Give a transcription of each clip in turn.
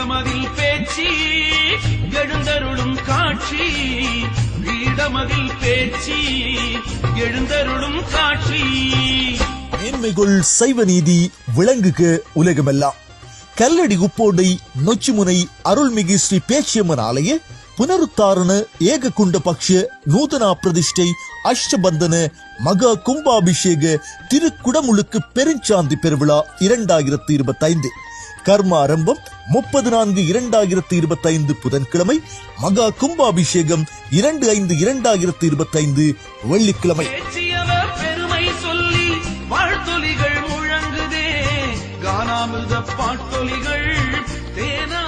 வீடமதில் பேச்சு எழுந்தருளும் காட்சி. வீடமதில் பேச்சு எழுந்தருளும் காட்சி. மேன்மைகள் சைவ நீதி விளங்குக உலகமெல்லாம் கல்லடி உப்போடை நொச்சிமுனை அருள்மிகு ஸ்ரீ பேச்சியம்மன் ஆலய புனருத்தாரண ஏககுண்ட பக்ஷ நூதனா பிரதிஷ்டை அஷ்டபந்தன மகா கும்பாபிஷேக திருக்குடமுழுக்கு பெருஞ்சாந்தி பெருவிழா இரண்டாயிரத்தி இருபத்தைந்து. கர்ம ஆரம்பம் முப்பது நான்கு இரண்டாயிரத்தி இருபத்தைந்து புதன்கிழமை மகா கும்பாபிஷேகம் இரண்டு ஐந்து இரண்டாயிரத்தி இருபத்தைந்து வெள்ளிக்கிழமை. பெருமை சொல்லி வாழ்த்தொலிகள் முழங்குதே பாட்டொலிகள்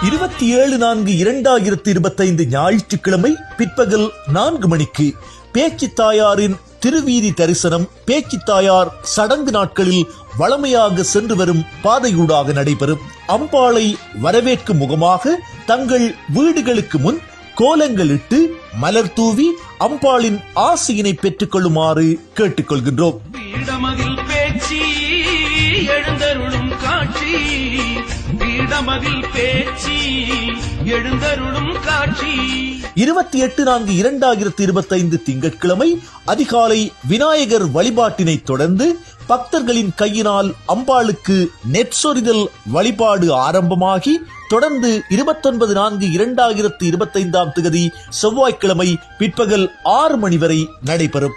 இருபத்தி ஏழு நான்கு இரண்டாயிரத்தி இருபத்தைந்து ஞாயிற்றுக்கிழமை பிற்பகல் நான்கு மணிக்கு பேச்சு தாயாரின் திருவீதி தரிசனம் பேச்சு தாயார் சடங்கு நாட்களில் வளமையாக சென்று வரும் பாதையூடாக நடைபெறும். அம்பாளை வரவேற்கும் முகமாக தங்கள் வீடுகளுக்கு முன் கோலங்களிட்டு மலர் தூவி அம்பாளின் ஆசையினை பெற்றுக் கொள்ளுமாறு கேட்டுக்கொள்கின்றோம் பேச்சு எழுந்தருளும் காட்சி பீடமதில் பேச்சு எழுந்தருளும் காட்சி. இருபத்தி எட்டு நான்கு இரண்டாயிரத்தி இருபத்தைந்து திங்கட்கிழமை அதிகாலை விநாயகர் வழிபாட்டினை தொடர்ந்து பக்தர்களின் கையினால் அம்பாளுக்கு நெற்சொரிதல் வழிபாடு ஆரம்பமாகி தொடர்ந்து இருபத்தொன்பது நான்கு இரண்டாயிரத்தி இருபத்தைந்தாம் தேதி செவ்வாய்க்கிழமை பிற்பகல் ஆறு மணி வரை நடைபெறும்.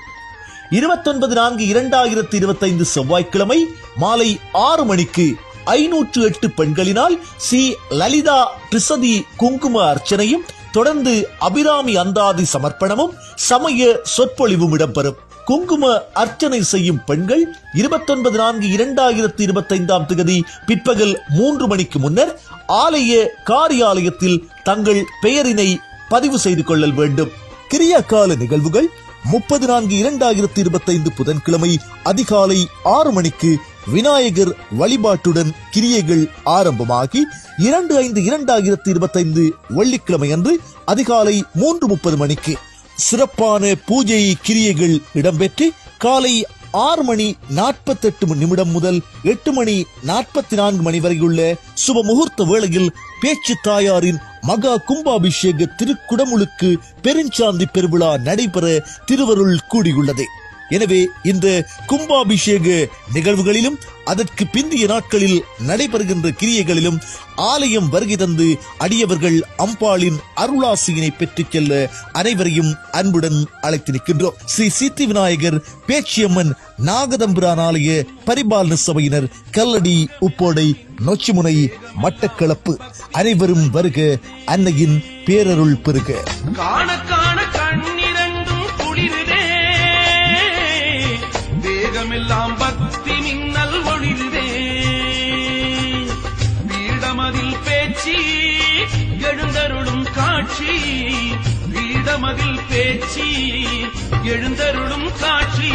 இருபத்தொன்பது நான்கு இரண்டாயிரத்தி இருபத்தைந்து செவ்வாய்க்கிழமை மாலை ஆறு மணிக்கு ஐநூற்று எட்டு பெண்களினால் சி. லலிதா திரிசதி குங்கும அர்ச்சனையும் தொடர்ந்து அபிராமி அந்தாதி சமர்ப்பணமும் சமய சொற்பொழிவும் இடம்பெறும். குங்கும அர்ச்சனை செய்யும் பெண்கள் இருபத்தொன்பது நான்கு இரண்டாயிரத்தி இருபத்தைந்தாம் தேதி பிற்பகல் மூன்று மணிக்கு முன்னர் ஆலய காரியாலயத்தில் தங்கள் பெயரினை பதிவு செய்து கொள்ளல் வேண்டும். கிரியாகால நிகழ்வுகள் முப்பது நான்கு இரண்டாயிரத்தி இருபத்தைந்து புதன்கிழமை அதிகாலை ஆறு மணிக்கு விநாயகர் வழிபாட்டுடன் கிரியைகள் ஆரம்பமாகி இரண்டு ஐந்து இரண்டாயிரத்தி இருபத்தைந்து வெள்ளிக்கிழமை அன்று அதிகாலை மூன்று முப்பது மணிக்கு சிறப்பான பூஜை கிரியைகள் இடம்பெற்று காலை ஆறு மணி நாற்பத்தெட்டு நிமிடம் முதல் எட்டு மணி நாற்பத்தி நான்கு மணி வரையுள்ள சுப முகூர்த்த வேளையில் பேச்சு தாயாரின் மகா கும்பாபிஷேக திருக்குடமுழுக்கு பெருஞ்சாந்தி பெருவிழா நடைபெற திருவருள் கூடியுள்ளது. எனவே இந்த கும்பாபிஷேக நிகழ்வுகளிலும் அதற்கு பிந்திய நாட்களில் நடைபெறுகின்ற கிரியைகளிலும் ஆலயம் வருகை தந்து அடியவர்கள் அம்பாளின் அருளாசியினை பெற்றுச் செல்ல அனைவரையும் அன்புடன் அழைத்து நிற்கின்றோம். ஸ்ரீ சித்தி விநாயகர் பேச்சியம்மன் நாகதம்பிரான் ஆலய பரிபாலன சபையினர் கல்லடி உப்போடை நொச்சிமுனை மட்டக்களப்பு அனைவரும் வருக அன்னையின் பேரருள் பெருக எழுந்தருளும் காட்சி பீடமதில் பேச்சு எழுந்தருளும் காட்சி.